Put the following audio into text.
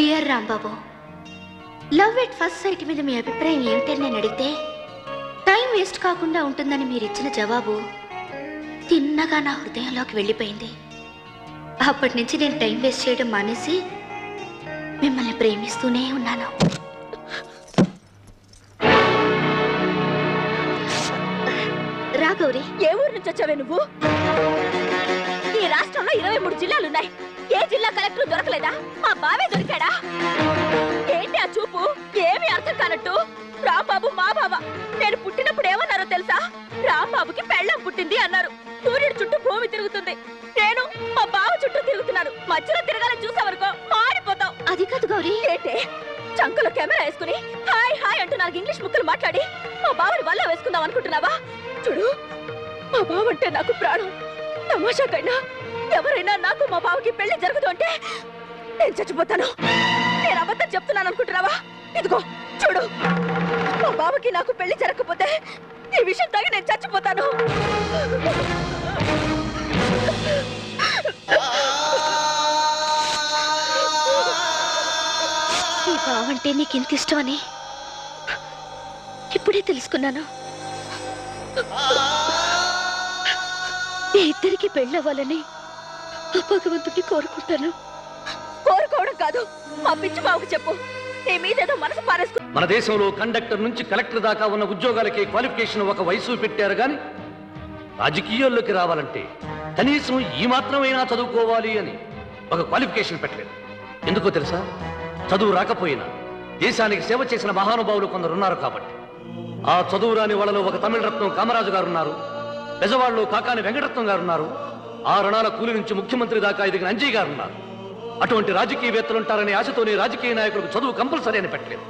Rambabu love at first sight మీద మీ అభిప్రాయం ఏమిటని నేను అడిగితే టైం వేస్ట్ కాకుండా ఉంటుందని మీరు ఇచ్చిన జవాబు తిన్నగా నా హృదయంలోకి వెళ్ళిపోయింది. అప్పటి నుంచి నేను టైం వేస్ట్ చేయడం మానేసి మిమ్మల్ని ప్రేమిస్తూనే ఉన్నాను. రా గౌరీ. ఏ ఊరు నుంచి వచ్చావే నువ్వు? రాష్ట్రంలో ఇరవై మూడు జిల్లాలున్నాయి. ఏ జిల్లా కలెక్టర్ దొరకలేదా? మా బావే దొరికాడా? ఏంటి ఆ చూపు? ఏమీ అర్థం కానట్టు. రాంబాబు మా బావ. నేను పుట్టినప్పుడు ఏమన్నారో తెలుసా? రాంబాబుకి పెళ్ళం పుట్టింది అన్నారు. సూర్యుడు చుట్టూ భూమి తిరుగుతుంది. నేను మా బావ చుట్టూ తిరుగుతున్నాను మధ్యలో తిరగాలని చూసావనుకో మాడిపోతాం అది కాదు గౌరీ. ఏంటి? చంకలో కెమెరా వేసుకుని హాయ్ హాయ్ అంటూ నాకు ఇంగ్లీష్ ముక్కలు మాట్లాడి మా బావని వల్ల వేసుకుందాం అనుకుంటున్నావా? చూడు మా బావ అంటే నాకు ప్రాణం. తమాషా కన్నా ఎవరైనా నాకు మా బావకి పెళ్ళి జరగదు అంటే నేను చచ్చిపోతాను. నేను అబద్ధం చెప్తున్నాను అనుకుంటున్నావా? ఇదిగో చూడు. మా బావకి నాకు పెళ్ళి జరగకపోతే ఈ విషయం తాగి నేను చచ్చిపోతాను. ఈ బావంటే నీకు ఇంత ఇష్టమని? ఇప్పుడే తెలుసుకున్నాను. మీ ఇద్దరికి పెళ్ళవ్వాలని ఆ భగవంతుడిని కోరుకుంటాను. కోరుకోవడం కాదు మా పిచ్చి బావకు చెప్పు. నీ మీదేదో మనసు పారేసుకు మన దేశంలో కండక్టర్ నుంచి కలెక్టర్ దాకా ఉన్న ఉద్యోగాలకి క్వాలిఫికేషన్ ఒక వయసు పెట్టారు కానీ రాజకీయాల్లోకి రావాలంటే కనీసం ఈ మాత్రమైనా చదువుకోవాలి అని ఒక క్వాలిఫికేషన్ పెట్టలేదు. ఎందుకో తెలుసా? చదువు రాకపోయినా దేశానికి సేవ చేసిన మహానుభావులు కొందరు ఉన్నారు కాబట్టి. ఆ చదువు రాని వాళ్ళలో ఒక తమిళ రత్నం కామరాజు గారు ఉన్నారు పెజవాళ్ళు కాకాని వెంకటరత్నం గారు ఉన్నారు ఆ రుణాల కూలి నుంచి ముఖ్యమంత్రి దాకా ఎదిగిన అంజయ్ గారు ఉన్నారు అటువంటి రాజకీయవేత్తలు ఉంటారనే ఆశతోనే రాజకీయ నాయకులకు చదువు కంపల్సరీ అని పెట్టలేదు.